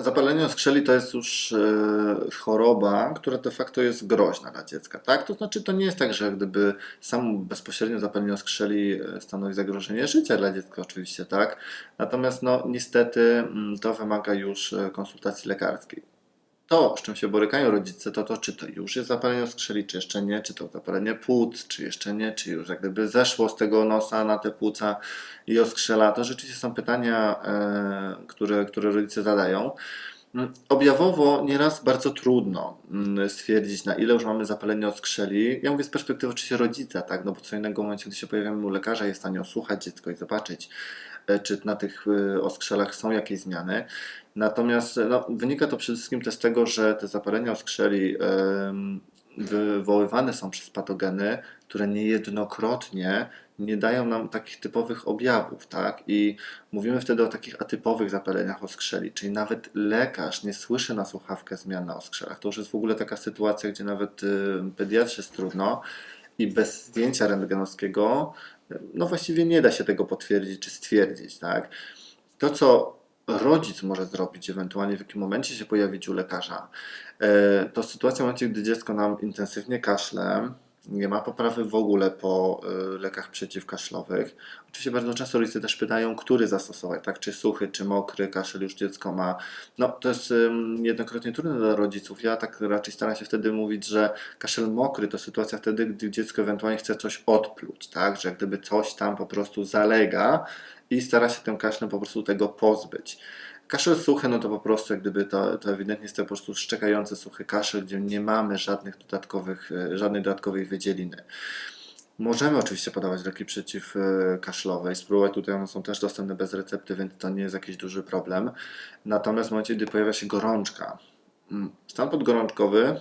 Zapalenie skrzeli to jest już e, choroba, która de facto jest groźna dla dziecka, tak? To znaczy, to nie jest tak, że gdyby samo bezpośrednio zapalenie skrzeli e, stanowi zagrożenie życia dla dziecka, oczywiście, tak? Natomiast, no, niestety, mm, to wymaga już e, konsultacji lekarskiej. To, z czym się borykają rodzice, to to, czy to już jest zapalenie skrzeli, czy jeszcze nie, czy to zapalenie płuc, czy jeszcze nie, czy już jak gdyby zeszło z tego nosa na te płuca i oskrzela. To rzeczywiście są pytania, e, które, które rodzice zadają. Mm, Objawowo nieraz bardzo trudno mm, stwierdzić, na ile już mamy zapalenie oskrzeli. Ja mówię z perspektywy oczywiście rodzica, tak? No bo co innego w momencie, gdy się pojawiamy u lekarza, jest w stanie osłuchać dziecko i zobaczyć, czy na tych e, oskrzelach są jakieś zmiany. Natomiast e, no, wynika to przede wszystkim też z tego, że te zapalenia oskrzeli wywoływane są przez patogeny, które niejednokrotnie nie dają nam takich typowych objawów, tak? I mówimy wtedy o takich atypowych zapaleniach oskrzeli, czyli nawet lekarz nie słyszy na słuchawkę zmian na oskrzelach. To już jest w ogóle taka sytuacja, gdzie nawet y, pediatrze jest trudno i bez zdjęcia rentgenowskiego no właściwie nie da się tego potwierdzić czy stwierdzić, tak? To, co rodzic może zrobić, ewentualnie w jakim momencie się pojawić u lekarza, e, to sytuacja w momencie, gdy dziecko nam intensywnie kaszle, nie ma poprawy w ogóle po e, lekach przeciwkaszlowych. Oczywiście bardzo często rodzice też pytają, który zastosować, tak? Czy suchy, czy mokry kaszel już dziecko ma. No to jest ym, niejednokrotnie trudne dla rodziców. Ja tak raczej staram się wtedy mówić, że kaszel mokry to sytuacja wtedy, gdy dziecko ewentualnie chce coś odpluć, tak? Że gdyby coś tam po prostu zalega i stara się tym kaszlem po prostu tego pozbyć. Kaszel suchy, no to po prostu jak gdyby to, to ewidentnie jest to po prostu szczekający suchy kaszel, gdzie nie mamy żadnych dodatkowych, e, żadnej dodatkowej wydzieliny. Możemy oczywiście podawać leki przeciwkaszlowe i spróbować tutaj, one są też dostępne bez recepty, więc to nie jest jakiś duży problem. Natomiast w momencie, gdy pojawia się gorączka, mm, stan podgorączkowy,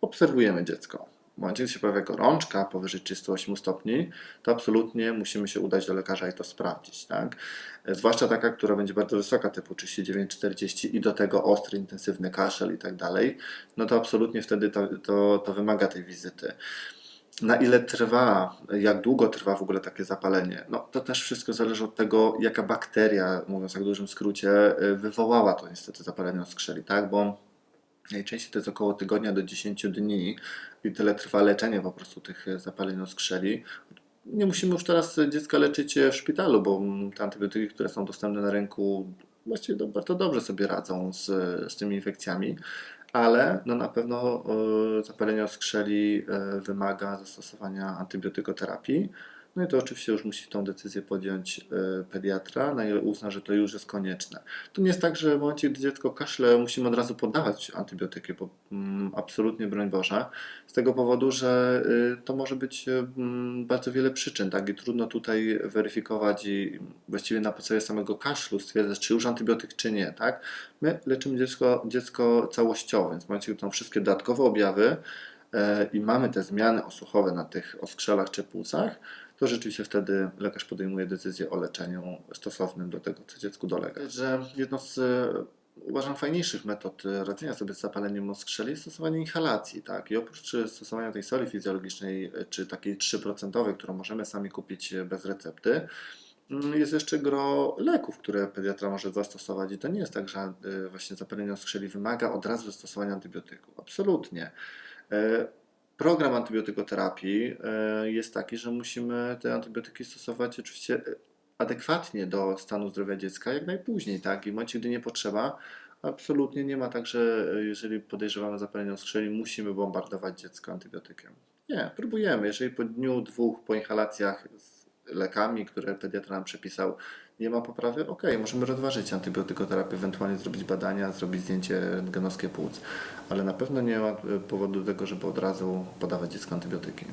obserwujemy dziecko. W momencie, gdy się pojawia gorączka powyżej 38 stopni, to absolutnie musimy się udać do lekarza i to sprawdzić. Tak? E, Zwłaszcza taka, która będzie bardzo wysoka, typu 39-40 i do tego ostry, intensywny kaszel i tak dalej, no to absolutnie wtedy to, to, to wymaga tej wizyty. Na ile trwa, jak długo trwa w ogóle takie zapalenie? No to też wszystko zależy od tego, jaka bakteria, mówiąc tak w dużym skrócie, y, wywołała to niestety zapalenie oskrzeli, tak? Bo najczęściej to jest około tygodnia do 10 dni i tyle trwa leczenie po prostu tych y, zapaleń oskrzeli. Nie musimy już teraz dziecka leczyć w szpitalu, bo mm, te antybiotyki, które są dostępne na rynku, właściwie bardzo dobrze sobie radzą z, z tymi infekcjami ale no na pewno e, zapalenie oskrzeli e, wymaga zastosowania antybiotykoterapii. No i to oczywiście już musi tą decyzję podjąć e, pediatra, na ile uzna, że to już jest konieczne. To nie jest tak, że w momencie, gdy dziecko kaszle, musimy od razu podawać antybiotyki, bo mm, absolutnie broń Boże, z tego powodu, że y, to może być y, mm, bardzo wiele przyczyn, tak? I trudno tutaj weryfikować i właściwie na podstawie samego kaszlu stwierdzać, czy już antybiotyk, czy nie, tak? My leczymy dziecko, dziecko całościowo, więc w momencie, gdy są wszystkie dodatkowe objawy e, i mamy te zmiany osłuchowe na tych oskrzelach czy płucach, to rzeczywiście wtedy lekarz podejmuje decyzję o leczeniu stosownym do tego, co dziecku dolega. Że jedno z e, uważam fajniejszych metod e, radzenia sobie z zapaleniem oskrzeli jest stosowanie inhalacji, tak? I oprócz e, stosowania tej soli fizjologicznej, czy takiej 3%, którą możemy sami kupić bez recepty, Mm, Jest jeszcze gro leków, które pediatra może zastosować i to nie jest tak, że właśnie zapalenie oskrzeli wymaga od razu zastosowania antybiotyków. Absolutnie. Program antybiotykoterapii e, jest taki, że musimy te antybiotyki stosować oczywiście e, adekwatnie do stanu zdrowia dziecka jak najpóźniej, tak? I w momencie, gdy nie potrzeba, absolutnie nie ma tak, że e, jeżeli podejrzewamy zapalenie oskrzeli, musimy bombardować dziecko antybiotykiem. Nie, próbujemy. Jeżeli po dniu, dwóch po inhalacjach z lekami, które pediatra nam przepisał, nie ma poprawy, ok, możemy rozważyć antybiotykoterapię, ewentualnie zrobić badania, zrobić zdjęcie rentgenowskie płuc, ale na pewno nie ma e, powodu do tego, żeby od razu podawać dziecku antybiotyki.